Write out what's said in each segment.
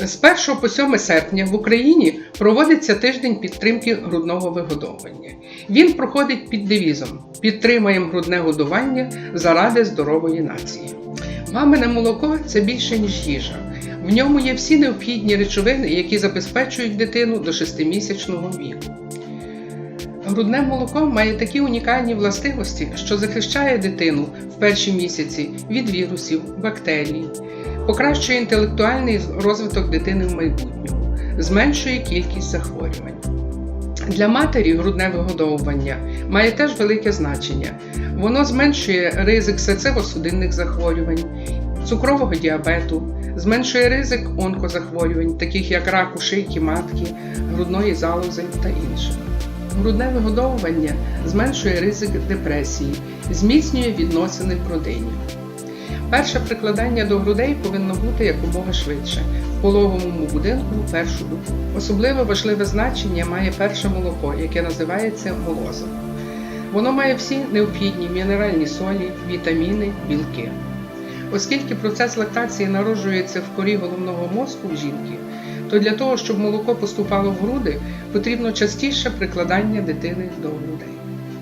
З 1 по 7 серпня в Україні проводиться тиждень підтримки грудного вигодовування. Він проходить під девізом Підтримаємо грудне годування заради здорової нації. Мамине молоко це більше, ніж їжа. В ньому є всі необхідні речовини, які забезпечують дитину до 6-місячного віку. Грудне молоко має такі унікальні властивості, що захищає дитину в перші місяці від вірусів, бактерій, покращує інтелектуальний розвиток дитини в майбутньому, зменшує кількість захворювань. Для матері грудне вигодовування має теж велике значення. Воно зменшує ризик серцево-судинних захворювань, цукрового діабету, зменшує ризик онкозахворювань, таких як раку шийки матки, грудної залози та інших. Грудне вигодовування зменшує ризик депресії, зміцнює відносини в родині. Перше прикладання до грудей повинно бути якомога швидше в пологовому будинку в першу добу. Особливо важливе значення має перше молоко, яке називається молозом. Воно має всі необхідні мінеральні солі, вітаміни, білки. Оскільки процес лактації народжується в корі головного мозку в жінки, то для того, щоб молоко поступало в груди, потрібно частіше прикладання дитини до грудей.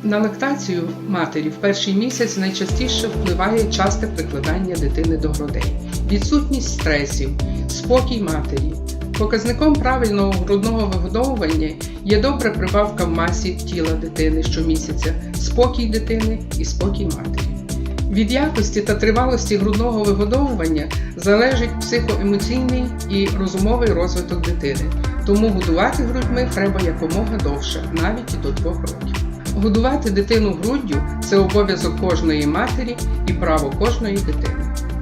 На лактацію матері в перший місяць найчастіше впливає часте прикладання дитини до грудей, відсутність стресів, спокій матері. Показником правильного грудного вигодовування є добра прибавка в масі тіла дитини щомісяця, спокій дитини і спокій матері. Від якості та тривалості грудного вигодовування залежить психоемоційний і розумовий розвиток дитини, тому годувати грудьми треба якомога довше, навіть і до двох років. Годувати дитину груддю це обов'язок кожної матері і право кожної дитини.